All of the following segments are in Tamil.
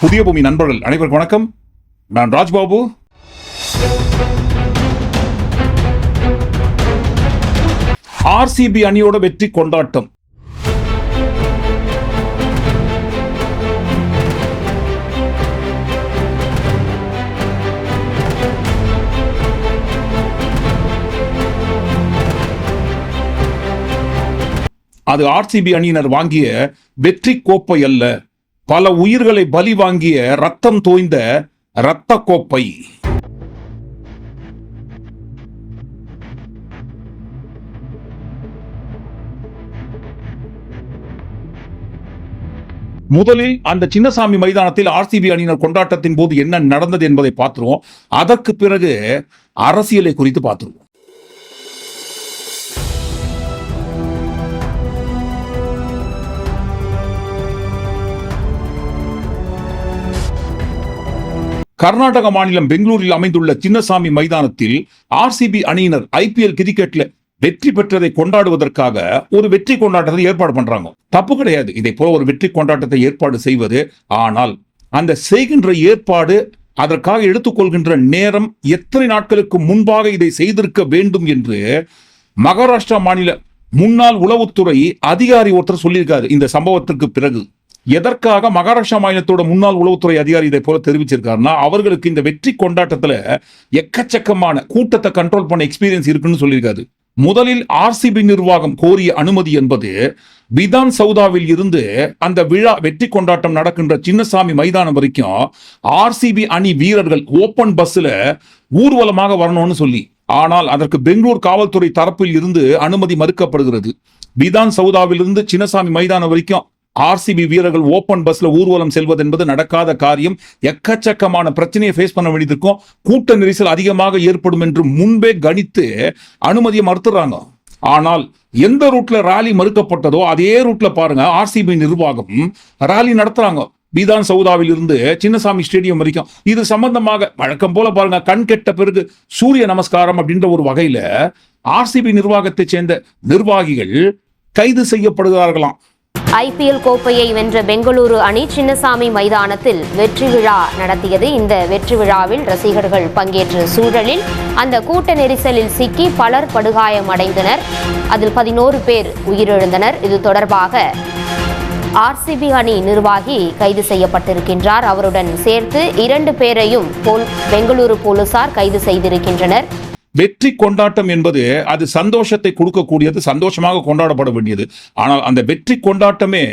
புதிய பூமி நண்பர்கள் அனைவருக்கும் வணக்கம். நான் ராஜ்பாபு. ஆர்சிபி அணியோட வெற்றி கொண்டாட்டம். அது ஆர்சிபி அணியினர் வாங்கிய வெற்றி கோப்பை அல்ல. பல உயிர்களை பலி வாங்கிய ரத்தம் தோய்ந்த இரத்த கோப்பை முதலில் அந்த சின்னசாமி மைதானத்தில் ஆர்சிபி அணியினர் கொண்டாட்டத்தின் போது என்ன நடந்தது என்பதை பார்த்துருவோம். அதற்கு பிறகு அரசியலை குறித்து பார்த்துருவோம். கர்நாடக மாநிலம் பெங்களூரில் அமைந்துள்ள சின்னசாமி மைதானத்தில் ஆர்சிபி அணியினர் ஐபிஎல் கிரிக்கெட்ல வெற்றி பெற்றதை கொண்டாடுவதற்காக ஒரு வெற்றி கொண்டாட்டத்தை ஏற்பாடு பண்றாங்க. தப்பு கிடையாது. இதை போல ஒரு வெற்றி கொண்டாட்டத்தை ஏற்பாடு செய்வது. ஆனால் அந்த செய்கின்ற ஏற்பாடு அதற்காக எடுத்துக்கொள்கின்ற நேரம் எத்தனை நாட்களுக்கு முன்பாக இதை செய்திருக்க வேண்டும் என்று மகாராஷ்டிரா மாநில முன்னாள் உளவுத்துறை அதிகாரி ஒருத்தர் சொல்லியிருக்காரு. இந்த சம்பவத்திற்கு பிறகு. எதற்காக மகாராஷ்டிரா மாநிலத்தோட முன்னாள் உளவுத்துறை அதிகாரி இதை போல தெரிவிச்சிருக்காருன்னா அவர்களுக்கு இந்த வெற்றி கொண்டாட்டத்துல எக்கச்சக்கமான கூட்டத்தை கண்ட்ரோல் பண்ண எக்ஸ்பீரியன்ஸ் இருக்குன்னு சொல்லியிருக்காரு. முதலில் ஆர்சிபி நிர்வாகம் கோரிய அனுமதி என்பது விதான் சௌதாவில் இருந்து அந்த விழா வெற்றி கொண்டாட்டம் நடக்கின்ற சின்னசாமி மைதானம் வரைக்கும் ஆர்சிபி அணி வீரர்கள் ஓபன் பஸ்ல ஊர்வலமாக வரணும்னு சொல்லி. ஆனால் அதற்கு பெங்களூர் காவல்துறை தரப்பில் இருந்து அனுமதி மறுக்கப்படுகிறது. விதான் சவுதாவிலிருந்து சின்னசாமி மைதானம் வரைக்கும் ஆர்சிபி வீரர்கள் ஓபன் பஸ்ல ஊர்வலம் செல்வது என்பது நடக்காத காரியம். எக்கச்சக்கமான பிரச்சனையை ஃபேஸ் பண்ண வேண்டியிருக்கும் கூட்ட நெரிசல் அதிகமாக ஏற்படும் என்று முன்பே கணித்து அனுமதியை மறுத்துறாங்க ஆனால் எந்த ரூட்ல ராலி மறுக்கப்பட்டதோ அதே ரூட்ல பாருங்க ஆர்சிபி நிர்வாகம் ராலி நடத்துறாங்க. பீதான் சவுதாவில் இருந்து சின்னசாமி ஸ்டேடியம் வரைக்கும். இது சம்பந்தமாக வழக்கம் போல பாருங்க கண் கெட்ட பிறகு சூரிய நமஸ்காரம் அப்படின்ற ஒரு வகையில ஆர்சிபி நிர்வாகத்தை சேர்ந்த நிர்வாகிகள் கைது செய்யப்படுகிறார்களாம். ஐபிஎல் கோப்பையை வென்ற பெங்களூரு அணி சின்னசாமி மைதானத்தில் வெற்றி விழா நடத்தியது. இந்த வெற்றி விழாவில் ரசிகர்கள் பங்கேற்ற சூழலில் அந்த கூட்ட நெரிசலில் சிக்கி பலர் படுகாயமடைந்தனர். அதில் பதினோரு பேர் உயிரிழந்தனர். இது தொடர்பாக ஆர்சிபி அணி நிர்வாகி கைது செய்யப்பட்டிருக்கின்றார். அவருடன் சேர்த்து இரண்டு பேரையும் போல் பெங்களூரு போலீசார் கைது செய்திருக்கின்றனர். வெற்றி கொண்டாட்டம் என்பது அது சந்தோஷத்தை கொடுக்கக்கூடியது சந்தோஷமாக கொண்டாடப்பட வேண்டியது. ஆனால் அந்த வெற்றி கொண்டாட்டமே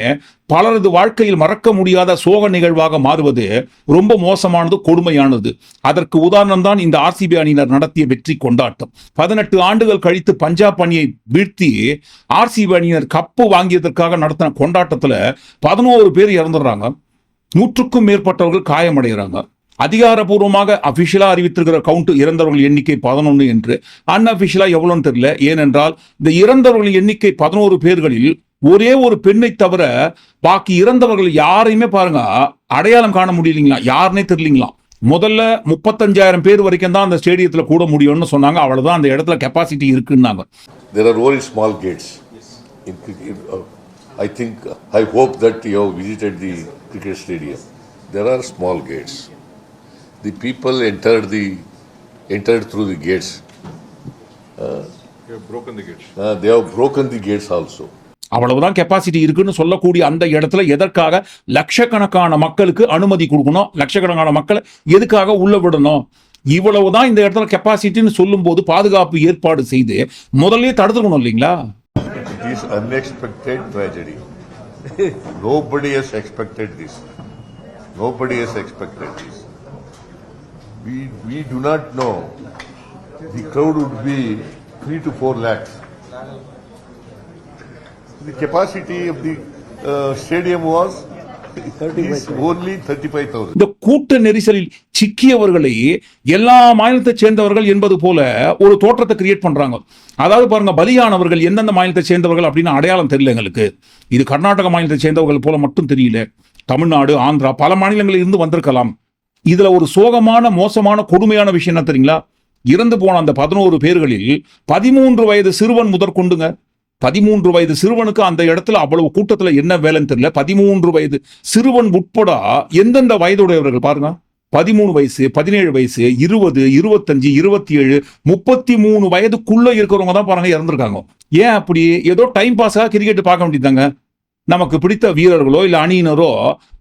பலரது வாழ்க்கையில் மறக்க முடியாத சோக நிகழ்வாக மாறுவது ரொம்ப மோசமானது கொடுமையானது. அதற்கு உதாரணம் தான் இந்த ஆர்சிபி அணியினர் நடத்திய வெற்றி கொண்டாட்டம். பதினெட்டு ஆண்டுகள் கழித்து பஞ்சாப் அணியை வீழ்த்தி ஆர்சிபி அணியினர் கப்பு வாங்கியதற்காக நடத்தின கொண்டாட்டத்தில் பதினோரு பேர் இறந்துடுறாங்க. நூற்றுக்கும் மேற்பட்டவர்கள் காயமடைகிறாங்க. அதிகாரப்பூர்வமாக அஃபிஷியலாக அறிவித்திருக்கிற கவுண்ட் இறந்தவர்கள் எண்ணிக்கை பதினொன்று என்று அன்அஃபிஷியலாக எவ்வளோன்னு தெரியல. ஏனென்றால் இந்த இறந்தவர்கள் எண்ணிக்கை பதினோரு பேர்களில் ஒரே ஒரு பெண்ணை தவிர பாக்கி இறந்தவர்கள் யாரையுமே பாருங்க அடையாளம் காண முடியலைங்களா? யாருன்னே தெரியலீங்களா? முதல்ல முப்பத்தஞ்சாயிரம் பேர் வரைக்கும் தான் அந்த ஸ்டேடியத்தில் கூட முடியும்னு சொன்னாங்க. அவ்வளோதான் அந்த இடத்துல கெப்பாசிட்டி இருக்குன்னாங்க. There are only small gates. I think I hope that I hope the cricket stadium visited are small gates The people entered the entered through the gates. You have broken the gates. Uh, they have broken the gates also. அவ்வளவுதான் கெப்பாசிட்டி இருக்குன்னு சொல்லக்கூடிய அந்த இடத்துல எதற்காக லட்சக்கணக்கான மக்களுக்கு அனுமதி கொடுக்கணும் லட்சக்கணக்கான மக்களை எதுக்காக உள்ள விடணும் இவ்வளவுதான் இந்த இடத்துல கெப்பாசிட்டின்னு சொல்லும்போது பாதுகாப்பு ஏற்பாடு செய்து முதல்லயே தடுத்துக்கணும் இல்லைங்களா It is unexpected tragedy. Nobody has expected this. Nobody has expected this. We, we do not know. The crowd would be 3 to 4 lakhs. The capacity of the uh, stadium was இந்த கூட்ட நெரிசலில் சிக்கியவர்களை எல்லா மாநிலத்தை சேர்ந்தவர்கள் என்பது போல ஒரு தோற்றத்தை கிரியேட் பண்றாங்க. அதாவது பாருங்க பலியானவர்கள் எந்தெந்த மாநிலத்தை சேர்ந்தவர்கள் அப்படின்னு அடையாளம் தெரியல எங்களுக்கு. இது கர்நாடக மாநிலத்தை சேர்ந்தவர்கள் போல மட்டும் தெரியல. தமிழ்நாடு ஆந்திரா பல மாநிலங்களில் இருந்து வந்திருக்கலாம். இதுல ஒரு சோகமான மோசமான கொடுமையான விஷயம் என்ன தெரியுங்களா? இறந்து போன அந்த பதினோரு பேர்களில் பதிமூன்று வயது சிறுவன் முதற்கொண்டுங்க. பதிமூன்று வயது சிறுவனுக்கு அந்த இடத்துல அவ்வளவு கூட்டத்தில் என்ன வேலைன்னு தெரியல. பதிமூன்று வயது சிறுவன் உட்பட எந்தெந்த வயதுடையவர்கள் பாருங்க. பதிமூணு வயசு பதினேழு வயசு இருபது இருபத்தஞ்சு இருபத்தி ஏழு முப்பத்தி மூணு வயதுக்குள்ள இருக்கிறவங்க தான் பாருங்க இறந்துருக்காங்க. ஏன் அப்படி? ஏதோ டைம் பாஸாக கிரிக்கெட் பார்க்க வேண்டியதாங்க நமக்கு பிடித்த வீரர்களோ இல்லை அணியினரோ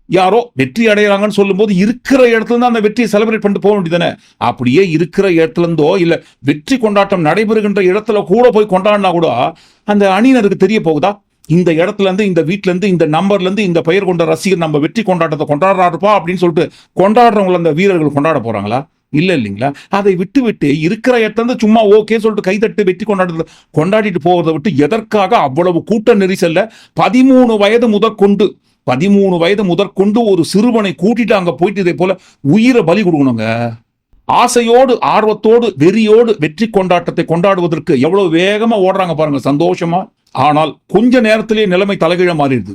யாரோ வெற்றி அடையிறாங்கன்னு சொல்லும்போது இருக்கிற இடத்துல இருந்து அந்த வெற்றியை செலிப்ரேட் பண்ணிட்டு போக வேண்டியதானே அப்படியே இருக்கிற இடத்துல இருந்தோ இல்லை வெற்றி கொண்டாட்டம் நடைபெறுகின்ற இடத்துல கூட போய் கொண்டாடினா கூட அந்த அணியினருக்கு தெரிய போகுதா? இந்த இடத்துல இருந்து இந்த வீட்ல இருந்து இந்த நம்பர்ல இருந்து இந்த பெயர் கொண்ட ரசிகர் நம்ம வெற்றி கொண்டாட்டத்தை கொண்டாடுறாருப்பா அப்படின்னு சொல்லிட்டு கொண்டாடுறவங்கள அந்த வீரர்கள் கொண்டாட போறாங்களா? இல்லை இல்லைங்களா? அதை விட்டு விட்டு இருக்கிற இடத்துல சும்மா ஓகே சொல்லிட்டு கைதட்டு வெற்றி கொண்டாடுறது கொண்டாடிட்டு போகிறத விட்டு எதற்காக அவ்வளவு கூட்ட நெரிசல்ல பதிமூணு வயது முதற்கொண்டு பதிமூணு வயது முதற்கொண்டு ஒரு சிறுவனை கூட்டிட்டு அங்க போயிட்டு இதே போல உயிரை பலி கொடுக்கணுங்க. ஆசையோடு ஆர்வத்தோடு வெறியோடு வெற்றி கொண்டாட்டத்தை கொண்டாடுவதற்கு எவ்வளவு வேகமா ஓடுறாங்க பாருங்க சந்தோஷமா. ஆனால் கொஞ்ச நேரத்திலேயே நிலைமை தலைகீழ மாறிடுது.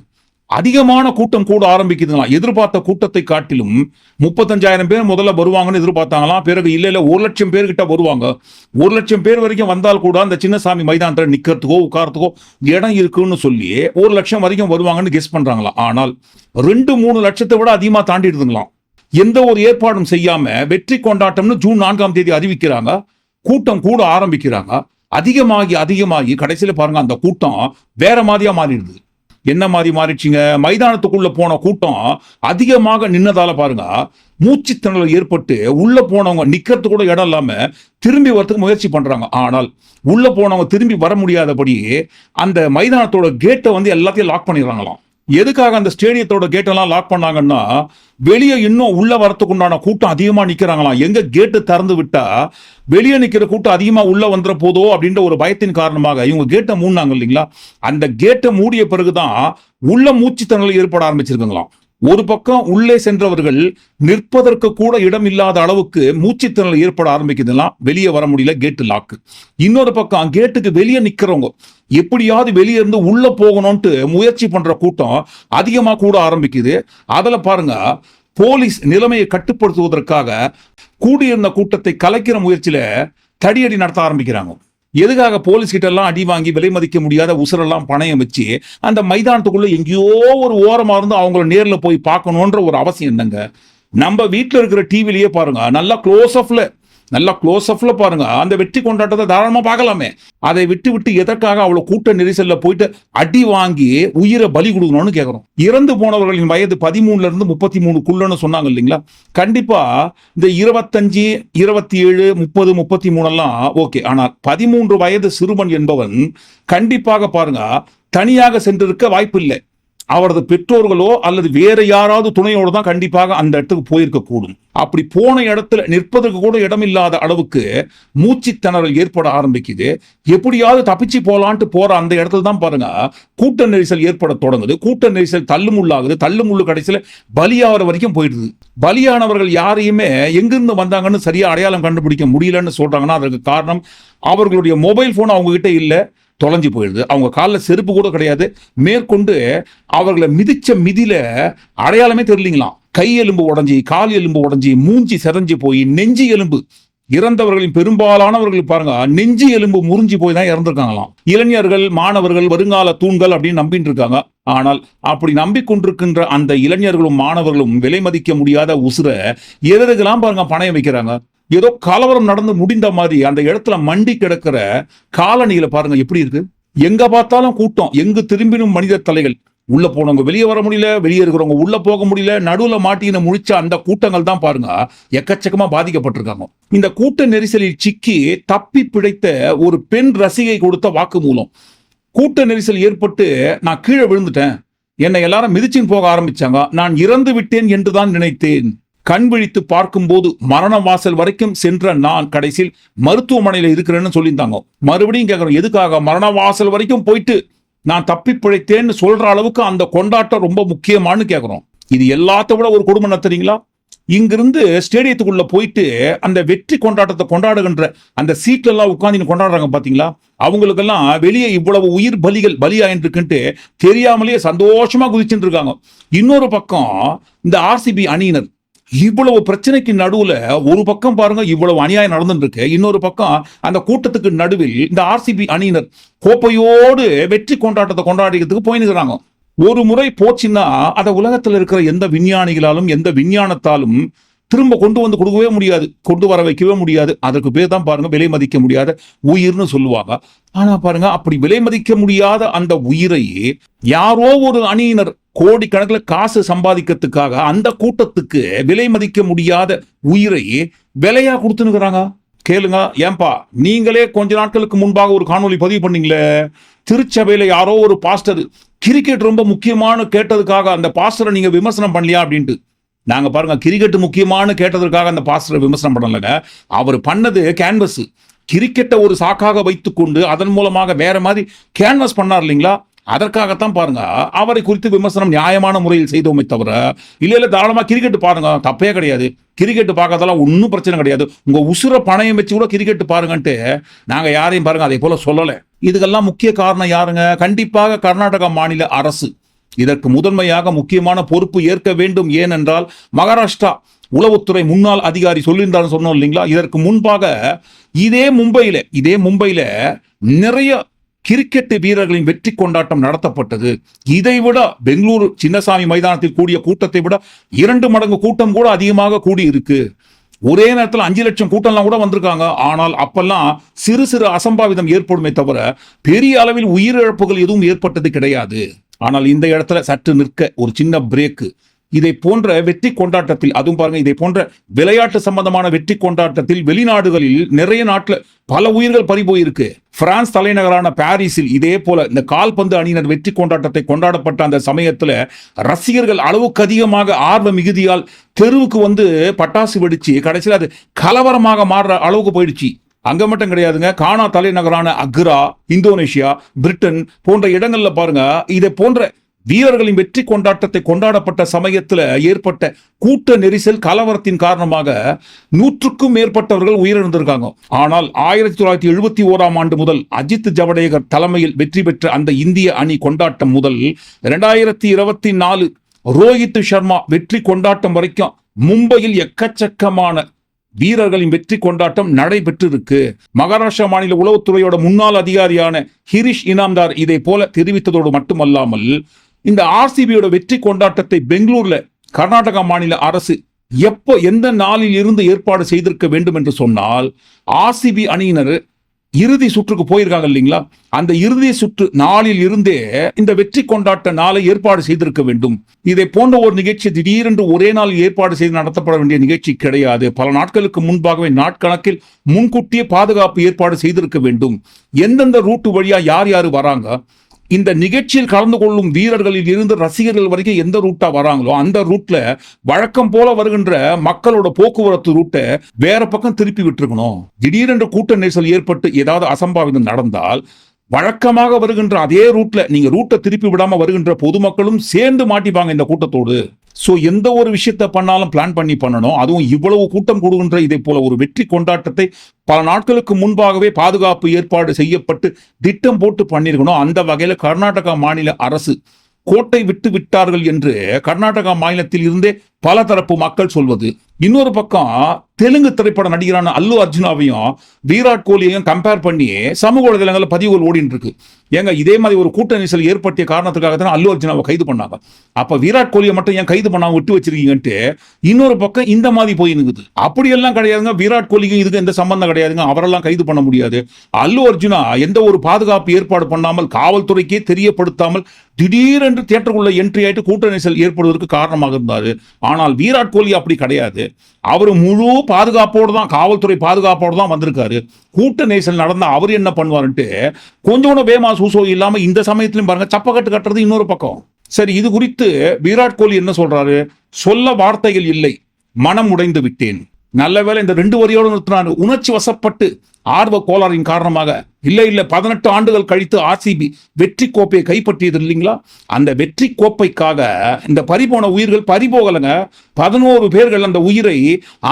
அதிகமான கூட்டம் கூட ஆரம்பிக்குதுங்களாம். எதிர்பார்த்த கூட்டத்தை காட்டிலும் முப்பத்தஞ்சாயிரம் பேர் முதல்ல வருவாங்கன்னு எதிர்பார்த்தாங்களாம். பிறகு இல்லை இல்லை ஒரு லட்சம் பேர்கிட்ட வருவாங்க. ஒரு லட்சம் பேர் வரைக்கும் வந்தால் கூட அந்த சின்னசாமி மைதானத்தில் நிற்கிறதுக்கோ உட்காரத்துக்கோ இடம் இருக்குன்னு சொல்லி ஒரு லட்சம் வரைக்கும் வருவாங்கன்னு கெஸ் பண்ணுறாங்களா ஆனால் ரெண்டு மூணு லட்சத்தை விட அதிகமாக தாண்டிடுதுங்களாம். எந்த ஒரு ஏற்பாடும் செய்யாமல் வெற்றி கொண்டாட்டம்னு ஜூன் நான்காம் தேதி அறிவிக்கிறாங்க. கூட்டம் கூட ஆரம்பிக்கிறாங்க. அதிகமாகி அதிகமாகி கடைசியில் பாருங்க அந்த கூட்டம் வேற மாதிரியா மாறிடுது. என்ன மாதிரி மாறிடுச்சிங்க? மைதானத்துக்குள்ள போன கூட்டம் அதிகமாக நின்னதால பாருங்க மூச்சுத்திணறல் ஏற்பட்டு உள்ள போனவங்க நிக்கிறதுக்கு கூட இடம் இல்லாம திரும்பி வரத்துக்கு முயற்சி பண்றாங்க. ஆனால் உள்ள போனவங்க திரும்பி வர முடியாதபடி அந்த மைதானத்தோட கேட்டை வந்து எல்லாத்தையும் லாக் பண்ணிடுறாங்களாம். எதுக்காக அந்த ஸ்டேடியத்தோட கேட்டெல்லாம் லாக் பண்ணாங்கன்னா வெளியே இன்னும் உள்ள வரத்துக்கு உண்டான கூட்டம் அதிகமாக நிற்கிறாங்களாம் எங்க கேட்டு திறந்து விட்டா வெளியே நிற்கிற கூட்டம் அதிகமாக உள்ள வந்துற போதோ அப்படின்ற ஒரு பயத்தின் காரணமாக இவங்க கேட்டை மூடினாங்க இல்லைங்களா? அந்த கேட்டை மூடிய பிறகுதான் உள்ள மூச்சுத்தனல் ஏற்பட ஆரம்பிச்சிருக்குங்களாம். ஒரு பக்கம் உள்ளே சென்றவர்கள் நிற்பதற்கு கூட இடம் இல்லாத அளவுக்கு மூச்சுத்திணறல் ஏற்பட ஆரம்பிக்குதுலாம் வெளியே வர முடியல கேட்டு லாக்கு இன்னொரு பக்கம் கேட்டுக்கு வெளியே நிக்கிறவங்க எப்படியாவது வெளியே இருந்து உள்ள போகணும்ட்டு முயற்சி பண்ற கூட்டம் அதிகமா கூட ஆரம்பிக்குது. அதுல பாருங்க போலீஸ் நிலைமையை கட்டுப்படுத்துவதற்காக கூடியிருந்த கூட்டத்தை கலைக்கிற முயற்சியில தடியடி நடத்த ஆரம்பிக்கிறாங்க. எதுக்காக போலீஸ் கிட்ட எல்லாம் அடி வாங்கி விலை மதிக்க முடியாத உசுரெல்லாம் பணயம் வச்சு அந்த மைதானத்துக்குள்ள எங்கேயோ ஒரு ஓரமா இருந்து அவங்கள நேர்ல போய் பார்க்கணுன்ற ஒரு அவசியம் என்னங்க? நம்ம வீட்டில் இருக்கிற டிவிலேயே பாருங்க நல்லா க்ளோஸ் அப்ல நல்லா க்ளோஸ் அப்ல பாருங்க. அந்த வெற்றி கொண்டாட்டத்தை தாராளமா பார்க்கலாமே. அதை விட்டு விட்டு எதற்காக அவ்வளவு கூட்ட நெரிசல்ல போயிட்டு அடி வாங்கி உயிரை பலி கொடுக்கணும்னு கேட்குறோம் இறந்து போனவர்களின் வயது பதிமூணுல இருந்து முப்பத்தி மூணுக்குள்ளன்னு சொன்னாங்க இல்லைங்களா? கண்டிப்பா இந்த இருபத்தஞ்சு இருபத்தி ஏழு முப்பது முப்பத்தி மூணெல்லாம் ஓகே ஆனால் பதிமூன்று வயது சிறுவன் என்பவன் கண்டிப்பாக பாருங்க தனியாக சென்றிருக்க வாய்ப்பு இல்லை அவரது பெற்றோர்களோ அல்லது வேற யாராவது துணையோடு தான் கண்டிப்பாக அந்த இடத்துக்கு போயிருக்க கூடும். அப்படி போன இடத்துல நிற்பதற்கு கூட இடமில்லாத அளவுக்கு மூச்சு திணறல் ஏற்பட ஆரம்பிக்குது. எப்படியாவது தப்பிச்சு போலான்ட்டு போற அந்த இடத்துல தான் பாருங்க கூட்ட நெரிசல் ஏற்பட தொடங்குது. கூட்ட நெரிசல் தள்ளுமுள்ளாகுது தள்ளுமுள்ளு கடைசியில் பலியாகிற வரைக்கும் போயிடுது. பலியானவர்கள் யாரையுமே எங்கிருந்து வந்தாங்கன்னு சரியா அடையாளம் கண்டுபிடிக்க முடியலன்னு சொல்றாங்கன்னா அதற்கு காரணம் அவர்களுடைய மொபைல் போன் அவங்க கிட்ட இல்லை. தொலைஞ்சு போயிடுது. அவங்க காலில் செருப்பு கூட கிடையாது. மேற்கொண்டு அவர்களை மிதிச்ச மிதியில அடையாளமே தெரியலீங்களாம். கை எலும்பு உடஞ்சி கால் எலும்பு உடஞ்சி மூஞ்சி செதஞ்சு போய் நெஞ்சு எலும்பு. இறந்தவர்களின் பெரும்பாலானவர்கள் பாருங்க நெஞ்சு எலும்பு முறிஞ்சு போய் தான் இறந்துருக்காங்களாம். இளைஞர்கள் மாணவர்கள் வருங்கால தூண்கள் அப்படின்னு நம்பிட்டு இருக்காங்க. ஆனால் அப்படி நம்பிக்கொண்டிருக்கின்ற அந்த இளைஞர்களும் மாணவர்களும் விலை மதிக்க முடியாத உசுரை எதற்கெல்லாம் பாருங்க பணையம் வைக்கிறாங்க? ஏதோ கலவரம் நடந்து முடிந்த மாதிரி அந்த இடத்துல மண்டி கிடக்கிற காலனியில பாருங்க எப்படி இருக்கு? எங்க பார்த்தாலும் கூட்டம். எங்கு திரும்பினும் மனித தலைகள். உள்ள போனவங்க வெளியே வர முடியல வெளியே இருக்கிறவங்க உள்ள போக முடியல நடுவில் மாட்டின முழிச்ச அந்த கூட்டங்கள் தான் பாருங்க எக்கச்சக்கமா பாதிக்கப்பட்டிருக்காங்க. இந்த கூட்ட நெரிசலில் சிக்கி தப்பி பிழைத்த ஒரு பெண் ரசிகை கொடுத்த வாக்குமூலம். கூட்ட நெரிசல் ஏற்பட்டு நான் கீழே விழுந்துட்டேன். என்னை எல்லாரும் மிதிச்சின்னு போக ஆரம்பிச்சாங்க. நான் இறந்து விட்டேன் என்றுதான் நினைத்தேன். கண் விழித்து பார்க்கும்போது மரண வாசல் வரைக்கும் சென்ற நான் கடைசியில் மருத்துவமனையில் இருக்கிறேன்னு சொல்லியிருந்தாங்க. மறுபடியும் கேட்குறோம் எதுக்காக? மரண வாசல் வரைக்கும் போயிட்டு நான் தப்பி பிழைத்தேன்னு சொல்ற அளவுக்கு அந்த கொண்டாட்டம் ரொம்ப முக்கியமானு கேட்குறோம் இது எல்லாத்த விட ஒரு குடும்பம் நடத்துறீங்களா இங்கிருந்து ஸ்டேடியத்துக்குள்ள போயிட்டு அந்த வெற்றி கொண்டாட்டத்தை கொண்டாடுகின்ற அந்த சீட்ல எல்லாம் கொண்டாடுறாங்க பாத்தீங்களா? அவங்களுக்கெல்லாம் வெளியே இவ்வளவு உயிர் பலிகள் பலியாயின்றிருக்குன்ட்டு தெரியாமலேயே சந்தோஷமா குதிச்சுட்டு இருக்காங்க இன்னொரு பக்கம் இந்த ஆர்சிபி அணியினர் இவ்வளவு பிரச்சனைக்கு நடுவுல ஒரு பக்கம் பாருங்க இவ்வளவு அநியாயம் நடந்துட்டு இருக்கு இன்னொரு பக்கம் அந்த கூட்டத்துக்கு நடுவில் இந்த ஆர்சிபி அணியினர் கோப்பையோடு வெற்றி கொண்டாட்டத்தை கொண்டாடிக்கிறதுக்கு போயினுக்கிறாங்க ஒரு முறை போச்சுன்னா அதை உலகத்தில் இருக்கிற எந்த விஞ்ஞானிகளாலும் எந்த விஞ்ஞானத்தாலும் திரும்ப கொண்டு வந்து கொடுக்கவே முடியாது. கொண்டு வர வைக்கவே முடியாது. அதற்கு பேர் தான் பாருங்க விலை மதிக்க முடியாத உயிர்னு சொல்லுவாங்க. ஆனா பாருங்க அப்படி விலை மதிக்க முடியாத அந்த உயிரையே யாரோ ஒரு அணியினர் கோடிக்கணக்கில் காசு சம்பாதிக்கிறதுக்காக அந்த கூட்டத்துக்கு விலை மதிக்க முடியாத உயிரையே விலையா கொடுத்துனுக்குறாங்க கேளுங்க ஏன்பா நீங்களே கொஞ்ச நாட்களுக்கு முன்பாக ஒரு காணொலி பதிவு பண்ணீங்களே? திருச்சபையில யாரோ ஒரு பாஸ்டர் கிரிக்கெட் ரொம்ப முக்கியமான கேட்டதுக்காக அந்த பாஸ்டரை நீங்க விமர்சனம் பண்ணலையா அப்படின்ட்டு. நாங்கள் பாருங்கள் கிரிக்கெட் முக்கியமானு கேட்டதற்காக அந்த பாஸ்டரை விமர்சனம் பண்ணலைங்க. அவர் பண்ணது கேன்வஸ் கிரிக்கெட்டை ஒரு சாக்காக வைத்துக்கொண்டு அதன் மூலமாக வேற மாதிரி கேன்வஸ் பண்ணார் இல்லைங்களா? அதற்காகத்தான் பாருங்க அவரை குறித்து விமர்சனம் நியாயமான முறையில் செய்தோமே தவிர இல்லை இல்லை தாராளமாக கிரிக்கெட் பாருங்க தப்பே கிடையாது. கிரிக்கெட் பார்க்கறதெல்லாம் ஒன்றும் பிரச்சனை கிடையாது. உங்கள் உசுர பணையம் வச்சு கூட கிரிக்கெட் பாருங்கன்ட்டு நாங்கள் யாரையும் பாருங்க அதே போல சொல்லலை. இதுக்கெல்லாம் முக்கிய காரணம் யாருங்க? கண்டிப்பாக கர்நாடகா மாநில அரசு. இதற்கு முதன்மையாக முக்கியமான பொறுப்பு ஏற்க வேண்டும் ஏனென்றால் மகாராஷ்டிரா உளவுத்துறை முன்னாள் அதிகாரி சொல்லியிருந்தாரு சொன்னோம் இல்லைங்களா? இதற்கு முன்பாக இதே மும்பையில இதே மும்பையில நிறைய கிரிக்கெட் வீரர்களின் வெற்றி கொண்டாட்டம் நடத்தப்பட்டது. இதை விட பெங்களூரு சின்னசாமி மைதானத்தில் கூடிய கூட்டத்தை விட இரண்டு மடங்கு கூட்டம் கூட அதிகமாக கூடி இருக்கு ஒரே நேரத்தில் அஞ்சு லட்சம் கூட்டம்லாம் கூட வந்திருக்காங்க. ஆனால் அப்பெல்லாம் சிறு சிறு அசம்பாவிதம் ஏற்படுமே தவிர பெரிய அளவில் உயிரிழப்புகள் எதுவும் ஏற்பட்டது கிடையாது. ஆனால் இந்த இடத்துல சற்று நிற்க ஒரு சின்ன பிரேக்கு இதை போன்ற வெற்றி கொண்டாட்டத்தில் அதுவும் பாருங்க இதை போன்ற விளையாட்டு சம்பந்தமான வெற்றி கொண்டாட்டத்தில் வெளிநாடுகளில் நிறைய நாட்டில் பல உயிர்கள் பறி போயிருக்கு. பிரான்ஸ் தலைநகரான பாரிஸில் இதே போல இந்த கால்பந்து அணியினர் வெற்றி கொண்டாட்டத்தை கொண்டாடப்பட்ட அந்த சமயத்தில் ரசிகர்கள் அளவுக்கு அதிகமாக ஆர்வ மிகுதியால் தெருவுக்கு வந்து பட்டாசு வெடிச்சு கடைசியில் அது கலவரமாக மாறுற அளவுக்கு போயிடுச்சு. அங்க மட்டும் கிடையாதுங்க. கானா தலைநகரான அக்ரா இந்தோனேஷியா பிரிட்டன் போன்ற இடங்கள்ல பாருங்க இதை போன்ற வீரர்களின் வெற்றி கொண்டாட்டத்தை கொண்டாடப்பட்ட சமயத்தில் ஏற்பட்ட கூட்ட நெரிசல் கலவரத்தின் காரணமாக நூற்றுக்கும் மேற்பட்டவர்கள் உயிரிழந்திருக்காங்க. ஆனால் ஆயிரத்தி தொள்ளாயிரத்தி எழுபத்தி ஓராம் ஆண்டு முதல் அஜித் ஜவடேகர் தலைமையில் வெற்றி பெற்ற அந்த இந்திய அணி கொண்டாட்டம் முதல் இரண்டாயிரத்தி இருபத்தி நாலு ரோஹித் சர்மா வெற்றி கொண்டாட்டம் வரைக்கும் மும்பையில் எக்கச்சக்கமான வீரர்களின் வெற்றி கொண்டாட்டம் நடைபெற்றிருக்கு. மகாராஷ்டிரா மாநில உளவுத்துறையோட முன்னாள் அதிகாரியான ஹிரிஷ் இனாம்தார் இதை போல தெரிவித்ததோடு மட்டுமல்லாமல் இந்த ஆர்சிபியோட வெற்றி கொண்டாட்டத்தை பெங்களூர்ல கர்நாடகா மாநில அரசு எப்போ எந்த நாளில் இருந்து ஏற்பாடு செய்திருக்க வேண்டும் என்று சொன்னால் ஆர்சிபி அணியினர் இறுதி சுற்றுக்கு போயிருக்காங்க இல்லைங்களா? அந்த இறுதி சுற்று நாளில் இருந்தே இந்த வெற்றி கொண்டாட்ட நாளை ஏற்பாடு செய்திருக்க வேண்டும். இதை போன்ற ஒரு நிகழ்ச்சி திடீரென்று ஒரே நாள் ஏற்பாடு செய்து நடத்தப்பட வேண்டிய நிகழ்ச்சி கிடையாது. பல நாட்களுக்கு முன்பாகவே நாட்கணக்கில் முன்கூட்டியே பாதுகாப்பு ஏற்பாடு செய்திருக்க வேண்டும். எந்தெந்த ரூட்டு வழியா யார் யார் வராங்க? இந்த நிகழ்ச்சியில் கலந்து கொள்ளும் வீரர்களில் இருந்து ரசிகர்கள் வரைக்கும் எந்த ரூட்டா வராங்களோ அந்த ரூட்ல வழக்கம் போல வருகின்ற மக்களோட போக்குவரத்து ரூட்டை வேற பக்கம் திருப்பி விட்டுருக்கணும். திடீரென்று கூட்ட நெரிசல் ஏற்பட்டு ஏதாவது அசம்பாவிதம் நடந்தால் வழக்கமாக வருகின்ற அதே ரூட்ல நீங்க ரூட்டை திருப்பி விடாம வருகின்ற பொதுமக்களும் சேர்ந்து மாட்டிப்பாங்க இந்த கூட்டத்தோடு. ஸோ எந்த ஒரு விஷயத்தை பண்ணாலும் பிளான் பண்ணி பண்ணணும். அதுவும் இவ்வளவு கூட்டம் கூடுகின்ற இதை போல ஒரு வெற்றி கொண்டாட்டத்தை பல நாட்களுக்கு முன்பாகவே பாதுகாப்பு ஏற்பாடு செய்யப்பட்டு திட்டம் போட்டு பண்ணியிருக்கணும் அந்த வகையில் கர்நாடகா மாநில அரசு கோட்டை விட்டு விட்டார்கள் என்று கர்நாடகா மாநிலத்தில் இருந்தே பல தரப்பு மக்கள் சொல்வது. இன்னொரு பக்கம் தெலுங்கு திரைப்பட நடிகரான அல்லு அர்ஜுனாவையும் விராட் கோலியையும் கம்பேர் பண்ணி சமூக வலைதளங்களில் பதிவுகள் ஓடிட்டு இருக்கு ஏங்க இதே மாதிரி ஒரு கூட்ட நெரிசல் ஏற்பட்டிய காரணத்துக்காக தான் அல்லு அர்ஜுனாவை கைது பண்ணாங்க. அப்ப விராட் கோலியை மட்டும் ஏன் கைது பண்ணாம விட்டு வச்சிருக்கீங்கன்ட்டு இன்னொரு பக்கம் இந்த மாதிரி போய் நிக்குது. அப்படியெல்லாம் கிடையாதுங்க விராட் கோலிக்கும் இதுக்கு எந்த சம்பந்தம் கிடையாதுங்க. அவரெல்லாம் கைது பண்ண முடியாது. அல்லு அர்ஜுனா எந்த ஒரு பாதுகாப்பு ஏற்பாடு பண்ணாமல் காவல்துறைக்கே தெரியப்படுத்தாமல் திடீரென்று தியேட்டருக்குள்ள என்ட்ரி ஆயிட்டு கூட்ட நெரிசல் ஏற்படுவதற்கு காரணமாக இருந்தார். ஆனால் விராட் கோலி அப்படி கிடையாது. அவர் முழு பாதுகாப்போடு தான் காவல்துறை பாதுகாப்போடு தான் வந்திருக்காரு. கூட்ட நெரிசல் நடந்தா அவர் என்ன பண்ணுவாருன்ட்டு கொஞ்சம் கூட வேமா சூசோ இல்லாமல் இந்த சமயத்திலும் பாருங்க சப்பக்கட்டு கட்டுறது இன்னொரு பக்கம். சரி இது குறித்து விராட் கோலி என்ன சொல்றாரு? சொல்ல வார்த்தைகள் இல்லை. மனம் உடைந்து விட்டேன். நல்ல வேளை இந்த ரெண்டு வரியோடு நிறுத்தினாரு உணர்ச்சி வசப்பட்டு ஆர்வ கோளாறின் காரணமாக. இல்லை இல்லை பதினெட்டு ஆண்டுகள் கழித்து ஆர்சிபி வெற்றி கோப்பையை கைப்பற்றியது இல்லைங்களா? அந்த வெற்றி கோப்பைக்காக இந்த பறிபோன உயிர்கள் பறிபோகலைங்க. பதினோரு பேர்கள் அந்த உயிரை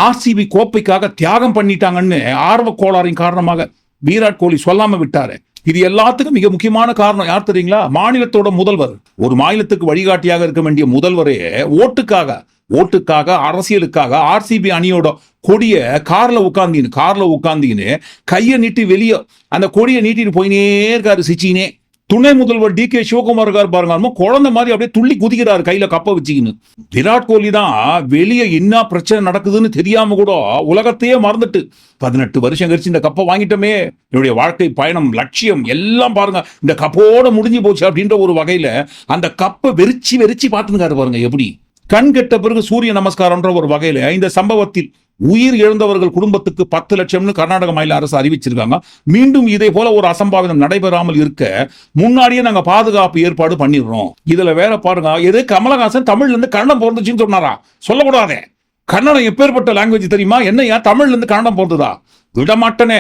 ஆர்சிபி கோப்பைக்காக தியாகம் பண்ணிட்டாங்கன்னு ஆர்வ கோளாறின் காரணமாக விராட் கோலி சொல்லாமல் விட்டாரு. இது எல்லாத்துக்கும் மிக முக்கியமான காரணம். யார் தெரியுங்களா? மாநிலத்தோட முதல்வர். ஒரு மாநிலத்துக்கு வழிகாட்டியாக இருக்க வேண்டிய முதல்வரே ஓட்டுக்காக ஓட்டுக்காக அரசியலுக்காக ஆர்சிபி அணியோட கொடிய கார்ல உட்காந்தின்னு கார்ல உட்காந்தின்னு கையை நீட்டி வெளியே அந்த கொடியை நீட்டிட்டு போயினே இருக்காரு சிச்சினே. துணை முதல்வர் டி கே சிவகுமார் இருக்கார் பாருங்க. குழந்தை மாதிரி அப்படியே துள்ளி குதிக்கிறாரு கையில கப்ப வச்சுக்கின்னு. விராட் கோலி தான் வெளியே என்ன பிரச்சனை நடக்குதுன்னு தெரியாம கூட உலகத்தையே மறந்துட்டு. பதினெட்டு வருஷம் கழிச்சு இந்த கப்பை வாங்கிட்டோமே. என்னுடைய வாழ்க்கை பயணம் லட்சியம் எல்லாம் பாருங்க. இந்த கப்போட முடிஞ்சு போச்சு அப்படின்ற ஒரு வகையில அந்த கப்பை வெறிச்சு வெறிச்சு பார்த்துருக்காரு பாருங்க எப்படி. கண் கெட்ட பிறகு சூரிய நமஸ்காரம்ன்ற ஒரு வகையில இந்த சம்பவத்தில் உயிர் இழந்தவர்கள் குடும்பத்துக்கு பத்து லட்சம்னு கர்நாடக மாநில அரசு அறிவிச்சிருக்காங்க. மீண்டும் இதே போல ஒரு அசம்பாவிதம் நடைபெறாமல் இருக்க முன்னாடியே நாங்க பாதுகாப்பு ஏற்பாடு பண்ணிடுறோம். இதுல வேற பாருங்க எது கமலஹாசன் தமிழ்ல இருந்து கன்னடம் பிறந்துச்சுன்னு சொன்னாரா? சொல்லக்கூடாதே. கன்னடம் எப்பேற்பட்ட லாங்குவேஜ் தெரியுமா? என்னையா? தமிழ்ல இருந்து கன்னடம் பிறந்ததா விட மாட்டேனே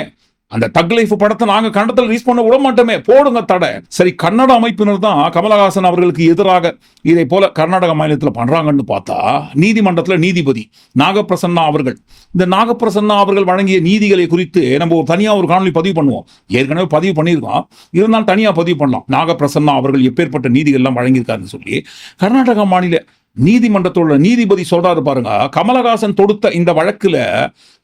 அந்த தக் லைஃப் படத்தை நாங்கள் கன்னடத்தில் ரிலீஸ் பண்ண விட மாட்டோமே. போடுங்க தடை. சரி கன்னட அமைப்பினர் தான் கமலஹாசன் அவர்களுக்கு எதிராக இதை போல கர்நாடக மாநிலத்தில் பண்ணுறாங்கன்னு பார்த்தா நீதிமன்றத்தில் நீதிபதி நாகப்பிரசன்னா அவர்கள். இந்த நாகப்பிரசன்னா அவர்கள் வழங்கிய நீதிகளை குறித்து நம்ம ஒரு தனியாக ஒரு காணொலி பதிவு பண்ணுவோம். ஏற்கனவே பதிவு பண்ணியிருக்கோம். இருந்தாலும் தனியாக பதிவு பண்ணலாம். நாகப்பிரசன்னா அவர்கள் எப்பேற்பட்ட நீதிகள்லாம் வழங்கியிருக்காருன்னு சொல்லி கர்நாடகா மாநில நீதிமன்றத்தோட நீதிபதி சொல்றாரு பாருங்க கமலஹாசன் தொடுத்த இந்த வழக்குல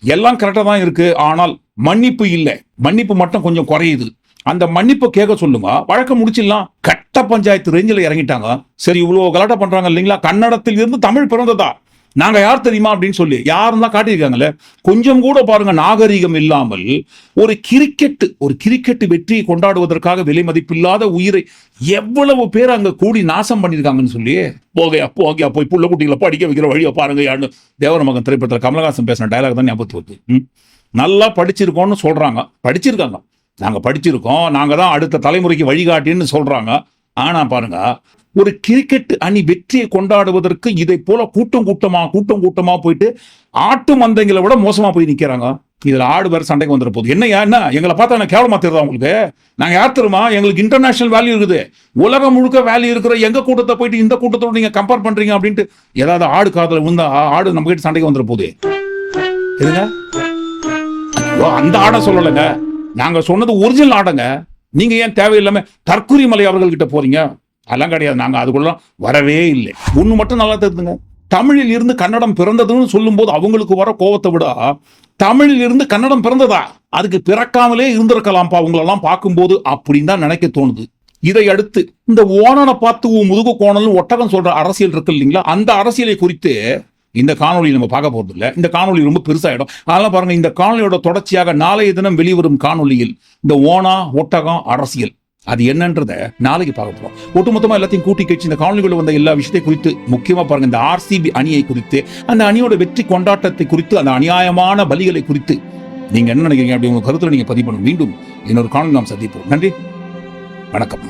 எல்லாம் கரெக்டாக தான் இருக்கு. ஆனால் மன்னிப்பு இல்லை. மன்னிப்பு மட்டும் கொஞ்சம் குறையுது. அந்த மன்னிப்பு கேட்க சொல்லுங்க. வழக்கம் முடிச்சிடலாம். கட்ட பஞ்சாயத்து ரேஞ்சில் இறங்கிட்டாங்க. சரி இவ்வளவு கலாட்டம் பண்றாங்க இல்லைங்களா? கன்னடத்தில் இருந்து தமிழ் பிறந்ததா? நாங்க யார் தெரியுமா அப்படின்னு சொல்லி யாரும் தான் காட்டியிருக்காங்களே கொஞ்சம் கூட பாருங்க நாகரிகம் இல்லாமல் ஒரு கிரிக்கெட் ஒரு கிரிக்கெட் வெற்றியை கொண்டாடுவதற்காக விலை மதிப்பில்லாத உயிரை எவ்வளவு பேர் அங்க கூடி நாசம் பண்ணியிருக்காங்கன்னு சொல்லி போகையா போகையா போய் புள்ள குட்டிகளை படிக்க வைக்கிற வழியை பாருங்க யாருன்னு. தேவர மகன் திரைப்படத்தில் கமலஹாசன் பேசின டைலாக் தான் ஞாபகத்து வருது. நல்லா படிச்சிருக்கோம்னு சொல்றாங்க. படிச்சிருக்காங்க. நாங்க படிச்சிருக்கோம். நாங்க தான் அடுத்த தலைமுறைக்கு வழிகாட்டின்னு சொல்றாங்க. ஆனா பாருங்க ஒரு கிரிக்கெட் அணி வெற்றியை கொண்டாடுவதற்கு இதை போல கூட்டம் கூட்டமா கூட்டம் கூட்டமா போயிட்டு ஆட்டு மந்தைங்களை விட மோசமா போய் நிக்கிறாங்க. இதுல ஆடு வேற சண்டைக்கு வந்துட போகுது. என்ன என்ன? எங்களை பார்த்தா என்ன கேவலமா தெரியுதா உங்களுக்கு? நாங்கள் யார் தருமா எங்களுக்கு இன்டர்நேஷனல் வேல்யூ இருக்குது. உலகம் முழுக்க வேல்யூ இருக்கிற எங்க கூட்டத்தை போயிட்டு இந்த கூட்டத்தோட நீங்க கம்பேர் பண்றீங்க அப்படின்ட்டு ஏதாவது ஆடு காதுல விழுந்தா ஆடு நம்ம கிட்ட சண்டைக்கு வந்துட போகுது. எதுங்க? அந்த ஆடை சொல்லலைங்க. நாங்க சொன்னது ஒரிஜினல் ஆடைங்க. நீங்க ஏன் தேவையில்லாம தற்குறி மலை அவர்கள்கிட்ட போறீங்க? அதெல்லாம் கிடையாது. நாங்க அதுக்குள்ள வரவே இல்லை. ஒண்ணு மட்டும் நல்லா தெரிஞ்சுங்க. தமிழில் இருந்து கன்னடம் பிறந்ததுன்னு சொல்லும்போது அவங்களுக்கு வர கோவத்தை விட தமிழில் இருந்து கன்னடம் பிறந்ததா? அதுக்கு பிறக்காமலே இருந்திருக்கலாம்ப்பா அவங்களெல்லாம் பார்க்கும்போது அப்படின்னு தான் நினைக்க தோணுது. இதை அடுத்து இந்த ஓனனை பார்த்து முதுகு கோணலும் ஒட்டகம் சொல்ற அரசியல் இருக்கு இல்லைங்களா? அந்த அரசியலை குறித்து இந்த காணொலி நம்ம பார்க்க போறது இல்லை இந்த காணொலி ரொம்ப பெருசாயிடும். அதெல்லாம் பாருங்க இந்த காணொலியோட தொடர்ச்சியாக நாளைய தினம் வெளிவரும் காணொளியில் இந்த ஓனா ஒட்டகம் அரசியல். அது என்னன்றத நாளைக்கு பார்க்க போறோம். ஒட்டுமொத்தமா எல்லாத்தையும் கூட்டி கழிச்சு இந்த காணொலிகளில் வந்த எல்லா விஷயத்தை குறித்து முக்கியமா பாருங்க இந்த ஆர்சிபி அணியை குறித்து அந்த அணியோட வெற்றி கொண்டாட்டத்தை குறித்து அந்த அநியாயமான பலிகளை குறித்து நீங்க என்ன நினைக்கிறீங்க அப்படி உங்க கருத்துல நீங்க பதிவு பண்ணும் மீண்டும் இன்னொரு காணொலி நாம் சந்திப்போம். நன்றி. வணக்கம்.